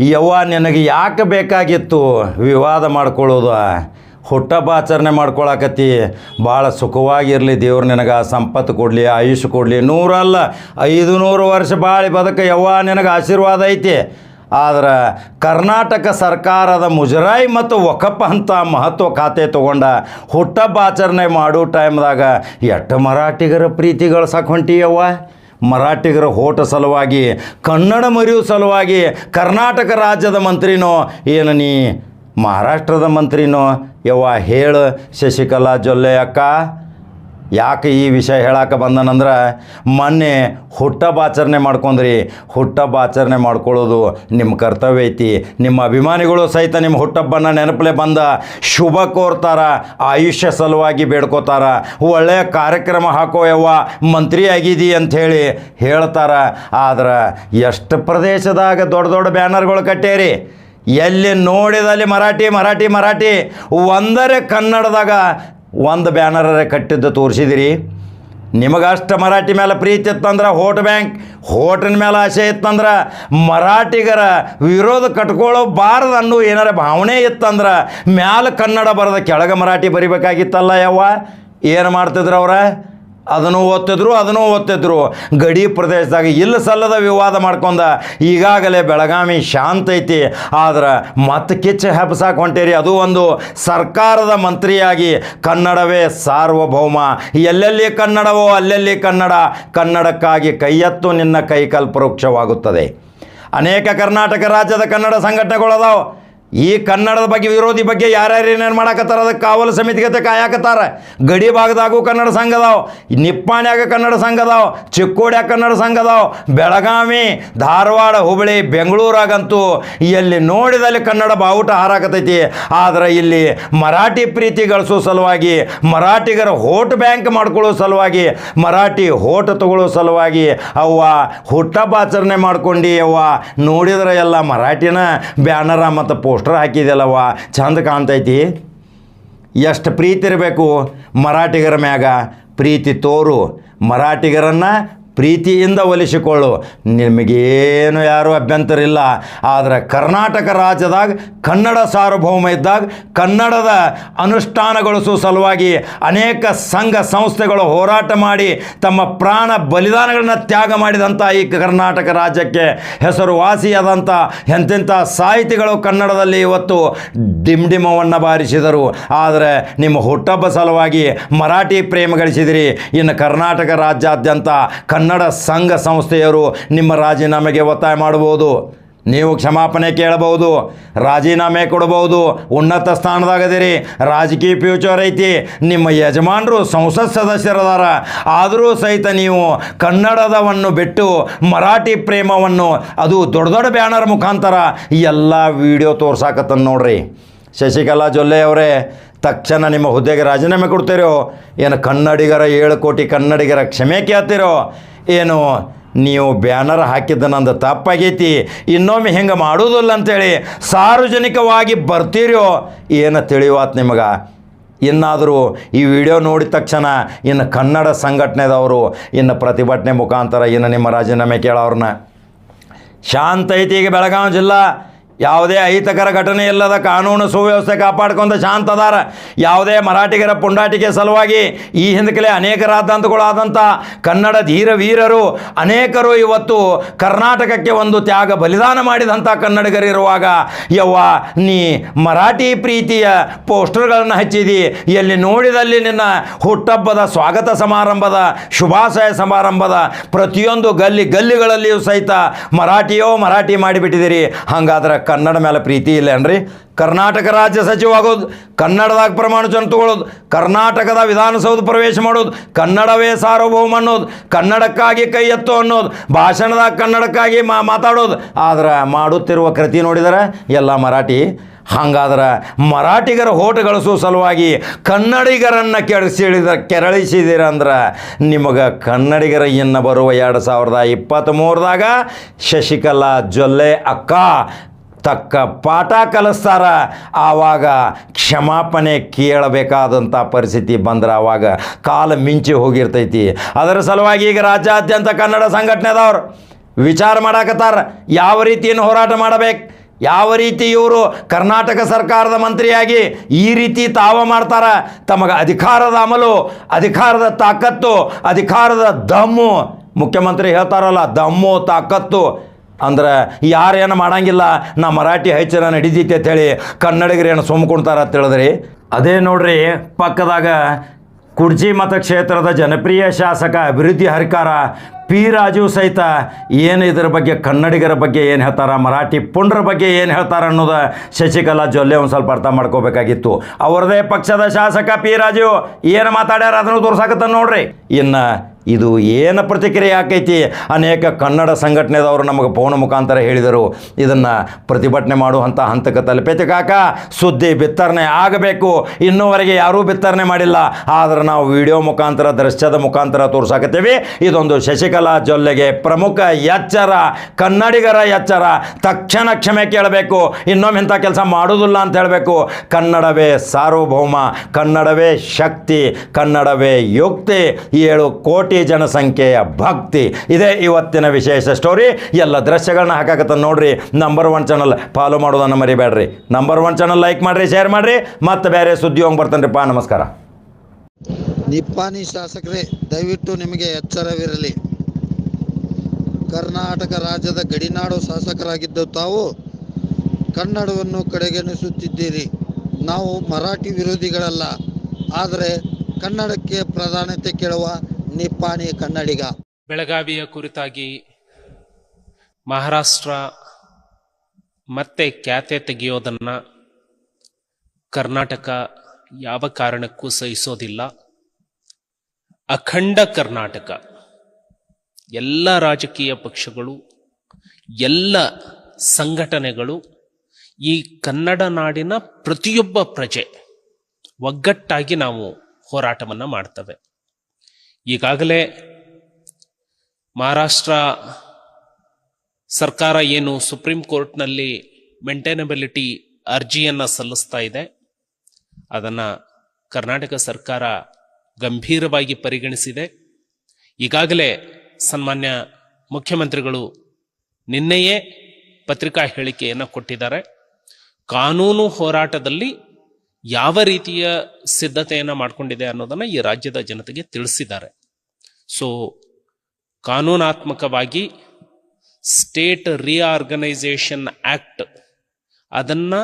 ಯವ್ವ, ನಿನಗೆ ಯಾಕೆ ಬೇಕಾಗಿತ್ತು? ವಿವಾದ ಮಾಡ್ಕೊಳ್ಳೋದು. ಹುಟ್ಟಬ್ಬ ಆಚರಣೆ ಮಾಡ್ಕೊಳಕತ್ತಿ. ಭಾಳ ಸುಖವಾಗಿರಲಿ ದೇವ್ರು ನಿನಗೆ ಸಂಪತ್ತು ಕೊಡಲಿ ಆಯುಷ್ ಕೊಡಲಿ. ನೂರಲ್ಲ ಐದು ನೂರು ವರ್ಷ ಬಾಳಿ ಬದುಕ ಯವ್ವ, ನಿನಗೆ ಆಶೀರ್ವಾದ ಐತಿ. ಆದ್ರೆ ಕರ್ನಾಟಕ ಸರ್ಕಾರದ ಮುಜರಾಯಿ ಮತ್ತು ಒಕಪ್ಪ ಅಂತ ಮಹತ್ವ ಖಾತೆ ತೊಗೊಂಡ ಹುಟ್ಟಬ್ಬ ಆಚರಣೆ ಮಾಡೋ ಟೈಮ್ದಾಗ ಎಟ್ಟು ಮರಾಠಿಗರ ಪ್ರೀತಿ ಗಳಿಸಕ್ಕೆ ಹೊಂಟಿಯವ್ವ ಮರಾಠಿಗರ ಹೋಟ ಸಲುವಾಗಿ, ಕನ್ನಡ ಮರಿಯುವ ಸಲುವಾಗಿ ಕರ್ನಾಟಕ ರಾಜ್ಯದ ಮಂತ್ರಿನೋ, ಏನು ನೀ ಮಹಾರಾಷ್ಟ್ರದ ಮಂತ್ರಿನೋ, ಯವ್ವ ಹೇಳು ಶಶಿಕಲಾ ಜೊಲ್ಲೆ ಅಕ್ಕ. ಯಾಕೆ ಈ ವಿಷಯ ಹೇಳಕ್ಕೆ ಬಂದನಂದ್ರೆ ಮೊನ್ನೆ ಹುಟ್ಟಬ್ಬ ಆಚರಣೆ ಮಾಡ್ಕೊಂಡ್ರಿ. ಹುಟ್ಟಬ್ಬ ಆಚರಣೆ ಮಾಡ್ಕೊಳ್ಳೋದು ನಿಮ್ಮ ಕರ್ತವ್ಯ ಐತಿ. ನಿಮ್ಮ ಅಭಿಮಾನಿಗಳು ಸಹಿತ ನಿಮ್ಮ ಹುಟ್ಟಬ್ಬನ ನೆನಪಲೆ ಬಂದ ಶುಭ ಕೋರ್ತಾರ, ಆಯುಷ್ಯ ಸಲುವಾಗಿ ಬೇಡ್ಕೋತಾರ. ಒಳ್ಳೆಯ ಕಾರ್ಯಕ್ರಮ ಹಾಕೋ ಮಂತ್ರಿ ಆಗಿದಿ ಅಂಥೇಳಿ ಹೇಳ್ತಾರ. ಆದ್ರೆ ಎಷ್ಟು ಪ್ರದೇಶದಾಗ ದೊಡ್ಡ ದೊಡ್ಡ ಬ್ಯಾನರ್ಗಳು ಕಟ್ಟೇರಿ. ಎಲ್ಲಿ ನೋಡಿದಲ್ಲಿ ಮರಾಠಿ ಮರಾಠಿ ಮರಾಠಿ. ಒಂದರೆ ಕನ್ನಡದಾಗ ಒಂದು ಬ್ಯಾನರ ಕಟ್ಟಿದ್ದು ತೋರಿಸಿದಿರಿ. ನಿಮಗಷ್ಟು ಮರಾಠಿ ಮೇಲೆ ಪ್ರೀತಿ ಇತ್ತಂದ್ರೆ ಹೋಟ್ ಬ್ಯಾಂಕ್ ಹೋಟಿನ ಮೇಲೆ ಆಸೆ ಇತ್ತಂದ್ರೆ ಮರಾಠಿಗರ ವಿರೋಧ ಕಟ್ಕೊಳ್ಳೋ ಬಾರದು ಅನ್ನೋ ಏನಾರ ಭಾವನೆ ಇತ್ತಂದ್ರೆ ಮ್ಯಾಲೆ ಕನ್ನಡ ಬರದ ಕೆಳಗೆ ಮರಾಠಿ ಬರಿಬೇಕಾಗಿತ್ತಲ್ಲ ಯವ್ವ ಏನು ಮಾಡ್ತಿದ್ರು ಅವ್ರ? ಅದನ್ನು ಓದ್ತಿದ್ರು ಅದನ್ನು ಓದ್ತಿದ್ರು ಗಡಿ ಪ್ರದೇಶದಾಗ ಇಲ್ಲ ಸಲ್ಲದ ವಿವಾದ ಮಾಡ್ಕೊಂಡ ಈಗಾಗಲೇ ಬೆಳಗಾವಿ ಶಾಂತ ಐತಿ. ಆದ್ರೆ ಮತ್ತೆ ಕಿಚ್ಚ ಹೆಬ್ಬಸಾಕ್ ಹೊಂಟೇರಿ. ಅದು ಒಂದು ಸರ್ಕಾರದ ಮಂತ್ರಿಯಾಗಿ ಕನ್ನಡವೇ ಸಾರ್ವಭೌಮ. ಎಲ್ಲೆಲ್ಲಿ ಕನ್ನಡವೋ ಅಲ್ಲೆಲ್ಲಿ ಕನ್ನಡ. ಕನ್ನಡಕ್ಕಾಗಿ ಕೈಯತ್ತು ನಿನ್ನ ಕೈಕಲ್ ಪರೋಕ್ಷವಾಗುತ್ತದೆ ಅನೇಕ ಕರ್ನಾಟಕ ರಾಜ್ಯದ ಕನ್ನಡ ಸಂಘಟನೆಗಳದಾವ ಈ ಕನ್ನಡದ ಬಗ್ಗೆ ವಿರೋಧಿ ಬಗ್ಗೆ ಯಾರ್ಯಾರು ಏನೇನು ಮಾಡಾಕತ್ತಾರ ಅದಕ್ಕೆ ಕಾವಲು ಸಮಿತಿಗತೆ ಕಾಯಾಕತ್ತಾರ. ಗಡಿ ಭಾಗದಾಗೂ ಕನ್ನಡ ಸಂಘ ಅದಾವ. ನಿಪ್ಪಾಣ್ಯಾಗ ಕನ್ನಡ ಸಂಘ ಅದಾವ. ಚಿಕ್ಕೋಡ್ಯಾಗ ಕನ್ನಡ ಸಂಘ ಅದಾವ. ಬೆಳಗಾವಿ, ಧಾರವಾಡ ಹುಬ್ಬಳ್ಳಿ ಬೆಂಗಳೂರಾಗಂತೂ ಎಲ್ಲಿ ನೋಡಿದಲ್ಲಿ ಕನ್ನಡ ಬಾವುಟ ಹಾರಾಕತೈತಿ ಆದರೆ ಇಲ್ಲಿ ಮರಾಠಿ ಪ್ರೀತಿ ಗಳಿಸೋ ಸಲುವಾಗಿ, ಮರಾಠಿಗರ ಹೋಟ್ ಬ್ಯಾಂಕ್ ಮಾಡ್ಕೊಳ್ಳೋ ಸಲುವಾಗಿ, ಮರಾಠಿ ಹೋಟ್ ತಗೊಳ್ಳೋ ಸಲುವಾಗಿ ಅವ್ವ ಹುಟ್ಟಬ್ಬ ಆಚರಣೆ ಮಾಡ್ಕೊಂಡು ಅವ್ವ. ನೋಡಿದ್ರೆ ಎಲ್ಲ ಮರಾಠಿನ ಬ್ಯಾನರ ಮತ್ತು ಪೋಸ್ಟರ್ ಹಾಕಿದೆಯಲ್ಲವ್ವ? ಚಂದ ಕಾಣ್ತೈತಿ. ಎಷ್ಟು ಪ್ರೀತಿ ಇರಬೇಕು ಮರಾಠಿಗರ ಮ್ಯಾಗ. ಪ್ರೀತಿ ತೋರು. ಮರಾಠಿಗರನ್ನು ಪ್ರೀತಿಯಿಂದ ಒಲಿಸಿಕೊಳ್ಳು. ನಿಮಗೇನು ಯಾರೂ ಅಭ್ಯಂತರ ಇಲ್ಲ ಆದರೆ ಕರ್ನಾಟಕ ರಾಜ್ಯದಾಗ ಕನ್ನಡ ಸಾರ್ವಭೌಮ ಇದ್ದಾಗ ಕನ್ನಡದ ಅನುಷ್ಠಾನಗೊಳಿಸುವ ಸಲುವಾಗಿ ಅನೇಕ ಸಂಘ ಸಂಸ್ಥೆಗಳು ಹೋರಾಟ ಮಾಡಿ ತಮ್ಮ ಪ್ರಾಣ ಬಲಿದಾನಗಳನ್ನು ತ್ಯಾಗ ಮಾಡಿದಂಥ ಈ ಕರ್ನಾಟಕ ರಾಜ್ಯಕ್ಕೆ ಹೆಸರುವಾಸಿಯಾದಂಥ ಎಂತೆಂಥ ಸಾಹಿತಿಗಳು ಕನ್ನಡದಲ್ಲಿ ಇವತ್ತು ಡಿಮ್ಡಿಮವನ್ನು ಬಾರಿಸಿದರು. ಆದರೆ ನಿಮ್ಮ ಹುಟ್ಟಬ್ಬ ಸಲುವಾಗಿ ಮರಾಠಿ ಪ್ರೇಮ ಗಳಿಸಿದಿರಿ. ಇನ್ನು ಕರ್ನಾಟಕ ರಾಜ್ಯಾದ್ಯಂತ ಕನ್ನಡ ಸಂಘ ಸಂಸ್ಥೆಯರು ನಿಮ್ಮ ರಾಜೀನಾಮೆಗೆ ಒತ್ತಾಯ ಮಾಡಬಹುದು ನೀವು ಕ್ಷಮಾಪಣೆ ಕೇಳಬಹುದು, ರಾಜೀನಾಮೆ ಕೊಡಬಹುದು, ಉನ್ನತ ಸ್ಥಾನದಾಗದಿರಿ, ರಾಜಕೀಯ ಫ್ಯೂಚರ್ ಐತಿ, ನಿಮ್ಮ ಯಜಮಾನರು ಸಂಸತ್ ಸದಸ್ಯರದಾರ, ಆದರೂ ಸಹಿತ ನೀವು ಕನ್ನಡದವನ್ನು ಬಿಟ್ಟು ಮರಾಠಿ ಪ್ರೇಮವನ್ನು, ಅದು ದೊಡ್ಡ ದೊಡ್ಡ ಬ್ಯಾನರ್ ಮುಖಾಂತರ ಎಲ್ಲ ವಿಡಿಯೋ ತೋರ್ಸಾಕತ್ತನ್ ನೋಡ್ರಿ. ಶಶಿಕಲಾ ಜೊಲ್ಲೆ ಅವರೇ, ತಕ್ಷಣ ನಿಮ್ಮ ಹುದ್ದೆಗೆ ರಾಜೀನಾಮೆ ಕೊಡ್ತೀರೋ, ಏನು ಕನ್ನಡಿಗರ ಏಳು ಕೋಟಿ ಕನ್ನಡಿಗರ ಕ್ಷಮೆ ಕೇಳ್ತಿರೋ ಏನು, ನೀವು ಬ್ಯಾನರ್ ಹಾಕಿದ್ದ ನಂದು ತಪ್ಪಾಗೈತಿ. ಇನ್ನೊಮ್ಮೆ ಹಿಂಗೆ ಮಾಡೋದಿಲ್ಲ ಅಂತೇಳಿ ಸಾರ್ವಜನಿಕವಾಗಿ ಬರ್ತೀರೋ ಏನು ತಿಳಿಯುವತ್ತು ನಿಮಗೆ? ಇನ್ನಾದರೂ ಈ ವಿಡಿಯೋ ನೋಡಿದ ತಕ್ಷಣ ಇನ್ನು ಕನ್ನಡ ಸಂಘಟನೆದವರು, ಇನ್ನು ಪ್ರತಿಭಟನೆ ಮುಖಾಂತರ ಇನ್ನು ನಿಮ್ಮ ರಾಜೀನಾಮೆ ಕೇಳೋರನ್ನ ಶಾಂತ ಐತಿ ಈಗ ಬೆಳಗಾವಿ ಜಿಲ್ಲಾ. ಯಾವುದೇ ಅಹಿತಕರ ಘಟನೆ ಇಲ್ಲದ ಕಾನೂನು ಸುವ್ಯವಸ್ಥೆ ಕಾಪಾಡ್ಕೊಂಡ ಶಾಂತ ಅದಾರ ಯಾವುದೇ ಮರಾಠಿಗರ ಪುಂಡಾಟಿಕೆ ಸಲುವಾಗಿ ಈ ಹಿಂದಕಲೆ ಅನೇಕ ರಾದ್ಧಾಂತಗಳಾದಂಥ ಕನ್ನಡ ಧೀರ ವೀರರು ಅನೇಕರು ಇವತ್ತು ಕರ್ನಾಟಕಕ್ಕೆ ಒಂದು ತ್ಯಾಗ ಬಲಿದಾನ ಮಾಡಿದಂಥ ಕನ್ನಡಿಗರಿರುವಾಗ ಯವ್ವ ನೀ ಮರಾಠಿ ಪ್ರೀತಿಯ ಪೋಸ್ಟರ್ಗಳನ್ನು ಹಚ್ಚಿದಿ, ಎಲ್ಲಿ ನೋಡಿದಲ್ಲಿ ನಿನ್ನ ಹುಟ್ಟಬ್ಬದ ಸ್ವಾಗತ ಸಮಾರಂಭದ, ಶುಭಾಶಯ ಸಮಾರಂಭದ ಪ್ರತಿಯೊಂದು ಗಲ್ಲಿ ಗಲ್ಲಿಗಳಲ್ಲಿಯೂ ಸಹಿತ ಮರಾಠಿಯೋ ಮರಾಠಿ ಮಾಡಿಬಿಟ್ಟಿದ್ದೀರಿ. ಹಂಗಾದ್ರೆ ಕನ್ನಡ ಮೇಲೆ ಪ್ರೀತಿ ಇಲ್ಲ ಏನ್ರಿ ಕರ್ನಾಟಕ ರಾಜ್ಯ ಸಚಿವ ಆಗೋದು ಕನ್ನಡದಾಗ ಪ್ರಮಾಣ ವಚನ ತಗೊಳ್ಳೋದು ಕರ್ನಾಟಕದ ವಿಧಾನಸೌಧ ಪ್ರವೇಶ ಮಾಡೋದು, ಕನ್ನಡವೇ ಸಾರ್ವಭೌಮ ಅನ್ನೋದು, ಕನ್ನಡಕ್ಕಾಗಿ ಕೈ ಎತ್ತು ಅನ್ನೋದು, ಭಾಷಣದಾಗ ಕನ್ನಡಕ್ಕಾಗಿ ಮಾ ಮಾತಾಡೋದು. ಆದ್ರೆ ಮಾಡುತ್ತಿರುವ ಕೃತಿ ನೋಡಿದರೆ ಎಲ್ಲ ಮರಾಠಿ. ಹಂಗಾದ್ರೆ ಮರಾಠಿಗರ ಹೋಟ ಗಳಿಸುವ ಸಲುವಾಗಿ ಕನ್ನಡಿಗರನ್ನು ಕೆಡಿಸಿಳಿದ ಕೆರಳಿಸಿದಿರಂದ್ರೆ ನಿಮಗೆ ಕನ್ನಡಿಗರ ಇನ್ನು ಬರುವ ಎರಡು ಸಾವಿರದ ಇಪ್ಪತ್ತ್ಮೂರದಾಗ ಶಶಿಕಲಾ ಜೊಲ್ಲೆ ಅಕ್ಕ ತಕ್ಕ ಪಾಠ ಕಲಿಸ್ತಾರ. ಆವಾಗ ಕ್ಷಮಾಪಣೆ ಕೇಳಬೇಕಾದಂಥ ಪರಿಸ್ಥಿತಿ ಬಂದ್ರೆ ಆವಾಗ ಕಾಲ ಮಿಂಚಿ ಹೋಗಿರ್ತೈತಿ. ಅದರ ಸಲುವಾಗಿ ಈಗ ರಾಜ್ಯಾದ್ಯಂತ ಕನ್ನಡ ಸಂಘಟನೆದವ್ರು ವಿಚಾರ ಮಾಡಾಕತ್ತಾರ. ಯಾವ ರೀತಿಯನ್ನು ಹೋರಾಟ ಮಾಡಬೇಕು? ಯಾವ ರೀತಿ ಇವರು ಕರ್ನಾಟಕ ಸರ್ಕಾರದ ಮಂತ್ರಿಯಾಗಿ ಈ ರೀತಿ ತಾವ ಮಾಡ್ತಾರ? ತಮಗೆ ಅಧಿಕಾರದ ಅಮಲು, ಅಧಿಕಾರದ ತಾಕತ್ತು, ಅಧಿಕಾರದ ದಮ್ಮು. ಮುಖ್ಯಮಂತ್ರಿ ಹೇಳ್ತಾರಲ್ಲ, ದಮ್ಮು, ತಾಕತ್ತು. ಅಂದ್ರೆ ಯಾರೇನು ಮಾಡಂಗಿಲ್ಲ, ನಾ ಮರಾಠಿ ಹೈಚರ ನಡಿದೈತಿ ಅಂತೇಳಿ ಕನ್ನಡಿಗರೇನು ಸುಮ್ಕೊಂತಾರ ಅಂತ ಹೇಳಿದ್ರಿ? ಅದೇ ನೋಡ್ರಿ, ಪಕ್ಕದಾಗ ಕುಡ್ಜಿ ಮತಕ್ಷೇತ್ರದ ಜನಪ್ರಿಯ ಶಾಸಕ ಅಭಿವೃದ್ಧಿ ಹರಿಕಾರ ಪಿ ರಾಜು ಸಹಿತ ಏನು ಇದರ ಬಗ್ಗೆ, ಕನ್ನಡಿಗರ ಬಗ್ಗೆ ಏನು ಹೇಳ್ತಾರ, ಮರಾಠಿ ಪುಂಡ್ರ ಬಗ್ಗೆ ಏನು ಹೇಳ್ತಾರ ಅನ್ನೋದು ಶಶಿಕಲಾ ಜೊಲ್ಲೆ ಒಂದು ಸ್ವಲ್ಪ ಅರ್ಥ ಮಾಡ್ಕೋಬೇಕಾಗಿತ್ತು. ಅವರದೇ ಪಕ್ಷದ ಶಾಸಕ ಪಿ ರಾಜು, ಏನು ಮಾತಾಡ್ಯಾರ ಅದನ್ನು ತೋರ್ಸಾಕತ್ತ ನೋಡ್ರಿ. ಇನ್ನು ಇದು ಏನು ಪ್ರತಿಕ್ರಿಯೆ ಆಕೈತಿ? ಅನೇಕ ಕನ್ನಡ ಸಂಘಟನೆದವರು ನಮಗೆ ಫೋನ್ ಮುಖಾಂತರ ಹೇಳಿದರು, ಇದನ್ನು ಪ್ರತಿಭಟನೆ ಮಾಡುವಂಥ ಹಂತಕ್ಕೆ ತಲುಪೈತಿ ಕಾಕ. ಸುದ್ದಿ ಬಿತ್ತರಣೆ ಆಗಬೇಕು. ಇನ್ನೂವರೆಗೆ ಯಾರೂ ಬಿತ್ತರಣೆ ಮಾಡಿಲ್ಲ. ಆದರೆ ನಾವು ವಿಡಿಯೋ ಮುಖಾಂತರ, ದೃಶ್ಯದ ಮುಖಾಂತರ ತೋರ್ಸಾಕತ್ತೀವಿ. ಇದೊಂದು ಶಶಿಕಲಾ ಜೊಲ್ಲೆಗೆ ಪ್ರಮುಖ ಎಚ್ಚರ, ಕನ್ನಡಿಗರ ಎಚ್ಚರ. ತಕ್ಷಣ ಕ್ಷಮೆ ಕೇಳಬೇಕು. ಇನ್ನೊಮ್ಮೆ ಇಂಥ ಕೆಲಸ ಮಾಡೋದಿಲ್ಲ ಅಂತ ಹೇಳಬೇಕು. ಕನ್ನಡವೇ ಸಾರ್ವಭೌಮ, ಕನ್ನಡವೇ ಶಕ್ತಿ, ಕನ್ನಡವೇ ಯುಕ್ತಿ. ಏಳು ಕೋಟಿ ಜನಸಂಖ್ಯೆಯ ಭಕ್ತಿ. ಇದೇ ಇವತ್ತಿನ ವಿಶೇಷ ಸ್ಟೋರಿ ಎಲ್ಲ ದೃಶ್ಯಗಳನ್ನ ಹಾಕಾಕತ್ತ ನೋಡ್ರಿ. ನಂಬರ್ ಒನ್ ಚಾನಲ್ ಫಾಲೋ ಮಾಡೋದನ್ನು ಮರಿಬೇಡ್ರಿ. ನಂಬರ್ ಒನ್ ಚಾನಲ್ ಲೈಕ್ ಮಾಡ್ರಿ ಶೇರ್ ಮಾಡ್ರಿ. ಮತ್ತೆ ಬೇರೆ ಸುದ್ದಿ ಹೋಗಿ ಬರ್ತಾನ್ರಿಪ್ಪ. ನಮಸ್ಕಾರ. ನಿಪ್ಪಾಣಿ ಶಾಸಕರೇ, ದಯವಿಟ್ಟು ನಿಮಗೆ ಎಚ್ಚರವಿರಲಿ. ಕರ್ನಾಟಕ ರಾಜ್ಯದ ಗಡಿನಾಡು ಶಾಸಕರಾಗಿದ್ದು ತಾವು ಕನ್ನಡವನ್ನು ಕಡೆಗಣಿಸುತ್ತಿದ್ದೀರಿ. ನಾವು ಮರಾಠಿ ವಿರೋಧಿಗಳಲ್ಲ. ಆದರೆ ಕನ್ನಡಕ್ಕೆ ಪ್ರಾಧಾನ್ಯತೆ ಕೇಳುವ ನಿಪ್ಪಾಣಿ ಕನ್ನಡಿಗ. ಬೆಳಗಾವಿಯ ಕುರಿತಾಗಿ ಮಹಾರಾಷ್ಟ್ರ ಮತ್ತೆ ಖ್ಯಾತೆ ತೆಗೆಯೋದನ್ನ ಕರ್ನಾಟಕ ಯಾವ ಕಾರಣಕ್ಕೂ ಸಹಿಸೋದಿಲ್ಲ. ಅಖಂಡ ಕರ್ನಾಟಕ, ಎಲ್ಲ ರಾಜಕೀಯ ಪಕ್ಷಗಳು, ಎಲ್ಲ ಸಂಘಟನೆಗಳು ಈ ಕನ್ನಡ ನಾಡಿನ ಪ್ರತಿಯೊಬ್ಬ ಪ್ರಜೆ ಒಗ್ಗಟ್ಟಾಗಿ ನಾವು ಹೋರಾಟವನ್ನು ಮಾಡ್ತವೆ. ಈಗಾಗಲೇ ಮಹಾರಾಷ್ಟ್ರ ಸರ್ಕಾರ ಏನು ಸುಪ್ರೀಂ ಕೋರ್ಟ್ನಲ್ಲಿ ಮೇಂಟೈನಬಿಲಿಟಿ ಅರ್ಜಿಯನ್ನು ಸಲ್ಲಿಸ್ತಾ ಇದೆ. ಅದನ್ನು ಕರ್ನಾಟಕ ಸರ್ಕಾರ ಗಂಭೀರವಾಗಿ ಪರಿಗಣಿಸಿದೆ. ಈಗಾಗಲೇ ಸನ್ಮಾನ್ಯ ಮುಖ್ಯಮಂತ್ರಿಗಳು ನಿನ್ನೆಯೇ ಪತ್ರಿಕಾ ಹೇಳಿಕೆಯನ್ನು ಕೊಟ್ಟಿದ್ದಾರೆ. ಕಾನೂನು ಹೋರಾಟದಲ್ಲಿ ಯಾವ ರೀತಿಯ ಸಿದ್ಧತೆಯನ್ನು ಮಾಡಿಕೊಂಡಿದೆ ಅನ್ನೋದನ್ನು ಈ ರಾಜ್ಯದ ಜನತೆಗೆ ತಿಳಿಸಿದ್ದಾರೆ. ಸೊ ಕಾನೂನಾತ್ಮಕವಾಗಿ ಸ್ಟೇಟ್ ರಿಆರ್ಗನೈಸೇಷನ್ ಆಕ್ಟ್ ಅದನ್ನ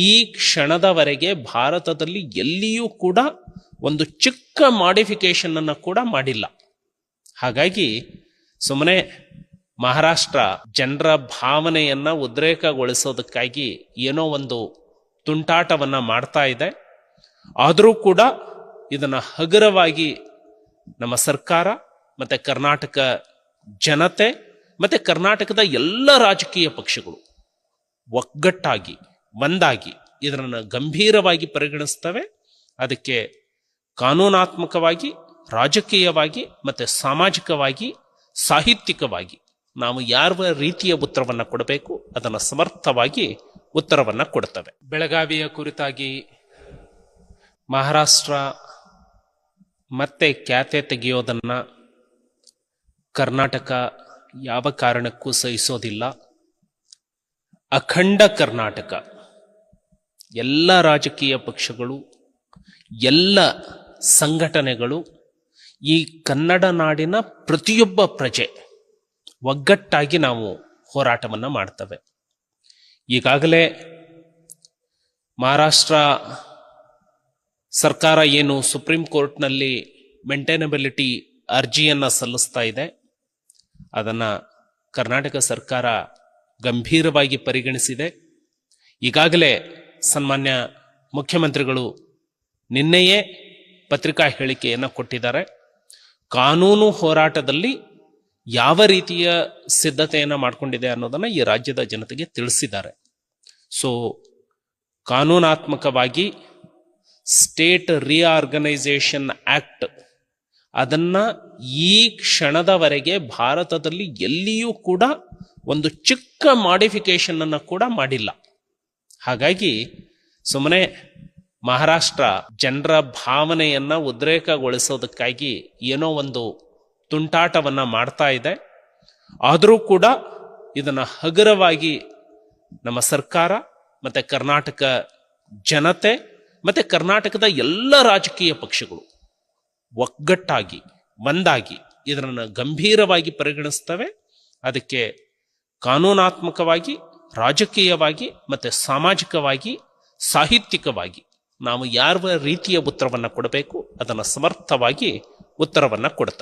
ಈ ಕ್ಷಣದವರೆಗೆ ಭಾರತದಲ್ಲಿ ಎಲ್ಲಿಯೂ ಕೂಡ ಒಂದು ಚಿಕ್ಕ ಮಾಡಿಫಿಕೇಶನ್ ಅನ್ನು ಕೂಡ ಮಾಡಿಲ್ಲ. ಹಾಗಾಗಿ ಸುಮ್ಮನೆ ಮಹಾರಾಷ್ಟ್ರ ಜನರ ಭಾವನೆಯನ್ನ ಉದ್ರೇಕಗೊಳಿಸೋದಕ್ಕಾಗಿ ಏನೋ ಒಂದು ತುಂಟಾಟವನ್ನ ಮಾಡ್ತಾ ಇದೆ. ಆದರೂ ಕೂಡ ಇದನ್ನು ಹಗುರವಾಗಿ ನಮ್ಮ ಸರ್ಕಾರ, ಮತ್ತು ಕರ್ನಾಟಕ ಜನತೆ, ಮತ್ತು ಕರ್ನಾಟಕದ ಎಲ್ಲ ರಾಜಕೀಯ ಪಕ್ಷಗಳು ಒಗ್ಗಟ್ಟಾಗಿ ಒಂದಾಗಿ ಇದನ್ನು ಗಂಭೀರವಾಗಿ ಪರಿಗಣಿಸ್ತವೆ. ಅದಕ್ಕೆ ಕಾನೂನಾತ್ಮಕವಾಗಿ, ರಾಜಕೀಯವಾಗಿ, ಮತ್ತು ಸಾಮಾಜಿಕವಾಗಿ, ಸಾಹಿತ್ಯಿಕವಾಗಿ ನಾವು ಯಾವ ರೀತಿಯ ಉತ್ತರವನ್ನು ಕೊಡಬೇಕು, ಅದನ್ನು ಸಮರ್ಥವಾಗಿ ಉತ್ತರವನ್ನು ಕೊಡ್ತವೆ. ಬೆಳಗಾವಿಯ ಕುರಿತಾಗಿ ಮಹಾರಾಷ್ಟ್ರ ಮತ್ತೆ ಖ್ಯಾತೆ ತೆಗೆಯೋದನ್ನು ಕರ್ನಾಟಕ ಯಾವ ಕಾರಣಕ್ಕೂ ಸಹಿಸೋದಿಲ್ಲ. ಅಖಂಡ ಕರ್ನಾಟಕ, ಎಲ್ಲ ರಾಜಕೀಯ ಪಕ್ಷಗಳು, ಎಲ್ಲ ಸಂಘಟನೆಗಳು ಈ ಕನ್ನಡ ನಾಡಿನ ಪ್ರತಿಯೊಬ್ಬ ಪ್ರಜೆ ಒಗ್ಗಟ್ಟಾಗಿ ನಾವು ಹೋರಾಟವನ್ನು ಮಾಡ್ತವೆ. ಈಗಾಗಲೇ ಮಹಾರಾಷ್ಟ್ರ ಸರ್ಕಾರ ಏನು ಸುಪ್ರೀಂ ಕೋರ್ಟ್ನಲ್ಲಿ ಮೇಂಟೈನಬಿಲಿಟಿ ಅರ್ಜಿಯನ್ನು ಸಲ್ಲಿಸ್ತಾ ಇದೆ. ಅದನ್ನು ಕರ್ನಾಟಕ ಸರ್ಕಾರ ಗಂಭೀರವಾಗಿ ಪರಿಗಣಿಸಿದೆ. ಈಗಾಗಲೇ ಸನ್ಮಾನ್ಯ ಮುಖ್ಯಮಂತ್ರಿಗಳು ನಿನ್ನೆಯೇ ಪತ್ರಿಕಾ ಹೇಳಿಕೆಯನ್ನು ಕೊಟ್ಟಿದ್ದಾರೆ. ಕಾನೂನು ಹೋರಾಟದಲ್ಲಿ ಯಾವ ರೀತಿಯ ಸಿದ್ಧತೆಯನ್ನು ಮಾಡಿಕೊಂಡಿದೆ ಅನ್ನೋದನ್ನು ಈ ರಾಜ್ಯದ ಜನತೆಗೆ ತಿಳಿಸಿದ್ದಾರೆ. ಸೊ ಕಾನೂನಾತ್ಮಕವಾಗಿ ಸ್ಟೇಟ್ ರಿಆರ್ಗನೈಸೇಷನ್ ಆಕ್ಟ್ ಅದನ್ನ ಈ ಕ್ಷಣದವರೆಗೆ ಭಾರತದಲ್ಲಿ ಎಲ್ಲಿಯೂ ಕೂಡ ಒಂದು ಚಿಕ್ಕ ಮಾಡಿಫಿಕೇಶನ್ ಅನ್ನು ಕೂಡ ಮಾಡಿಲ್ಲ. ಹಾಗಾಗಿ ಸುಮ್ಮನೆ ಮಹಾರಾಷ್ಟ್ರ ಜನರ ಭಾವನೆಯನ್ನ ಉದ್ರೇಕಗೊಳಿಸೋದಕ್ಕಾಗಿ ಏನೋ ಒಂದು ತುಂಟಾಟವನ್ನ ಮಾಡ್ತಾ ಇದೆ. ಆದರೂ ಕೂಡ ಇದನ್ನು ಹಗುರವಾಗಿ ನಮ್ಮ ಸರ್ಕಾರ ಮತ್ತೆ ಕರ್ನಾಟಕ ಜನತೆ ಮತ್ತೆ ಕರ್ನಾಟಕದ ಎಲ್ಲ ರಾಜಕೀಯ ಪಕ್ಷಗಳು ಒಗ್ಗಟ್ಟಾಗಿ ಒಂದಾಗಿ ಇದನ್ನು ಗಂಭೀರವಾಗಿ ಪರಿಗಣಿಸ್ತವೆ. ಅದಕ್ಕೆ ಕಾನೂನಾತ್ಮಕವಾಗಿ, ರಾಜಕೀಯವಾಗಿ ಮತ್ತು ಸಾಮಾಜಿಕವಾಗಿ, ಸಾಹಿತ್ಯಿಕವಾಗಿ ನಾವು ಯಾವ ರೀತಿಯ ಉತ್ತರವನ್ನು ಕೊಡಬೇಕು, ಅದನ್ನು ಸಮರ್ಥವಾಗಿ ಉತ್ತರವನ್ನು ಕೊಡ್ತವೆ.